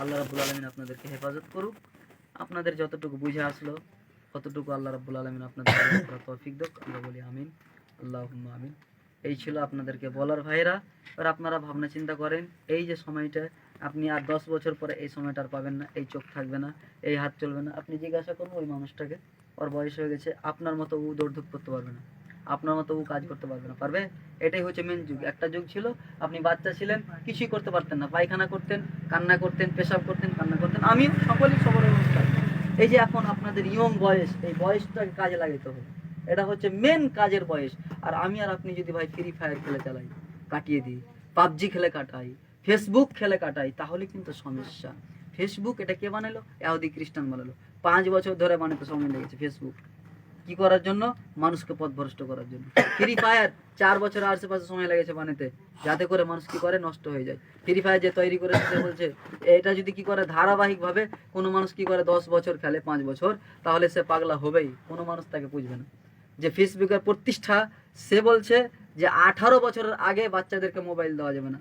আল্লাহ রাব্বুল আলমিন আপনাদেরকে হেফাজত করুক। আপনাদের যতটুকু বুঝে আসলো কতটুকু আল্লাহ রাব্বুল আলমিন আপনাদের তৌফিক দেখ আমরা বলি আমিন। আল্লাহ আমিন। এই ছিল আপনাদেরকে বলার ভাইরা। আর আপনারা ভাবনা চিন্তা করেন, এই যে সময়টা, আপনি আর দশ বছর পরে এই সময়টা আর পাবেন না, এই চোখ থাকবে না, এই হাত চলবে না। আপনি জিজ্ঞাসা করুন ওই মানুষটাকে, ওর বয়স হয়ে গেছে, আপনার মতো ও দৌড়ধূপ করতে পারবে না। আপনার মতো ও কাজ করতে পারবে না, পারবে? এটাই হচ্ছে মেন যুগ। একটা যুগ ছিল, আপনি বাচ্চা ছিলেন, কিছুই করতে পারতেন না। পায়খানা করতেন, কান্না করতেন, পেশাব করতেন, কান্না করতেন। আমি সকলেই সবার অনুষ্ঠান এই যে এখন আপনাদের ইয়ং বয়স, এই বয়সটাকে কাজে লাগাইতে হবে। এটা হচ্ছে মেন কাজের বয়স। আর আমি আর আপনি যদি ভাই ফ্রি ফায়ার খেলে চালাই, কাটিয়ে দিই, পাবজি খেলে কাটাই ফেসবুক খেলে কাটাই, তাহলে কিন্তু সমস্যা। ফেসবুক এটা কে বানালো? ইয়াহুদি খ্রিস্টান বানালো। পাঁচ বছর ধরে বানাতে সময় লেগেছে ফেসবুক কি করার জন্য? মানুষকে পথভ্রষ্ট করার জন্য। ফ্রি ফায়ার চার বছর আশেপাশে সময় লেগেছে বানাতে। যাতে করে মানুষ কি করে? নষ্ট হয়ে যায়। ফ্রি ফায়ার যে তৈরি করে সে বলছে, এটা যদি কি করে ধারাবাহিক ভাবে কোনো মানুষ কি করে দশ বছর খেলে পাঁচ বছর, তাহলে সে পাগলা হবেই। কোনো মানুষ তাকে বুঝবে না। যে ফেসবুকের প্রতিষ্ঠা, সে বলছে যে আঠারো বছরের আগে বাচ্চাদেরকে মোবাইল দেওয়া যাবে না।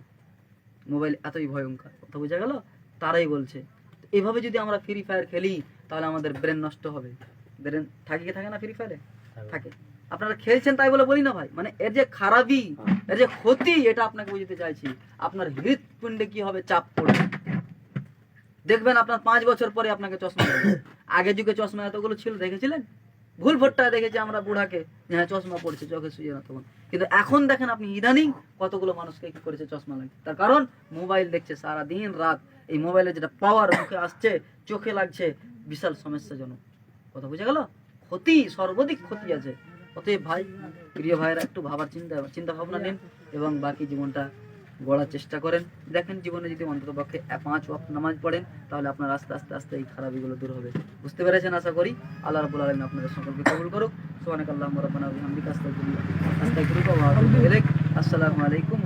মোবাইল এতই ভয়ঙ্কর। কথা বোঝা গেল? তারাই বলছে। এভাবে যদি আমরা ফ্রি ফায়ার খেলি, তাহলে আমাদের ব্রেন নষ্ট হবে। ব্রেন থাকে কি থাকে না ফ্রি ফায়ারে থাকে। আপনারা খেলছেন তাই বলে বলি না ভাই। মানে এর যে খারাপই এর যে ক্ষতি এটা আপনাকে বুঝতে চাইছি। আপনার হৃদপিণ্ডে কি হবে? চাপ পড়বে। দেখবেন আপনার পাঁচ বছর পরে আপনাকে চশমা আগে যুগে চশমা এতগুলো ছিল দেখেছিলেন? ভুল ভোটটা দেখেছি আমরা বুড়াকে। হ্যাঁ চশমা পড়ছে চোখে শুয়ে না তখন। কিন্তু এখন দেখেন আপনি ইদানিং কতগুলো মানুষকে কি করেছে চশমা লাগছে তার কারণ মোবাইল দেখছে সারা দিন রাত। এই মোবাইলে যেটা পাওয়ার মুখে আসছে চোখে লাগছে বিশাল সমস্যাজনক। কথা বুঝে গেল? ক্ষতি, সর্বাধিক ক্ষতি আছে। অতএব ভাই, প্রিয় ভাইরা একটু ভাবার চিন্তা চিন্তা ভাবনা নিন এবং বাকি জীবনটা গড়ার চেষ্টা করেন। দেখেন, জীবনে যদি অন্তত পক্ষে পাঁচ ওয়াক্ত নামাজ পড়েন, তাহলে আপনার আস্তে আস্তে আস্তে এই খারাপিগুলো দূর হবে। বুঝতে পেরেছেন? আশা করি আল্লাহ রাব্বুল আলামিন আপনাদের সকলকে কবুল করুক। সুবহানাক আল্লাহুম্মা রাব্বানা বিহামদিকা আস্তাগফিরুকা আস্তাগফিরুকা ওয়া আসসালামু আলাইকুম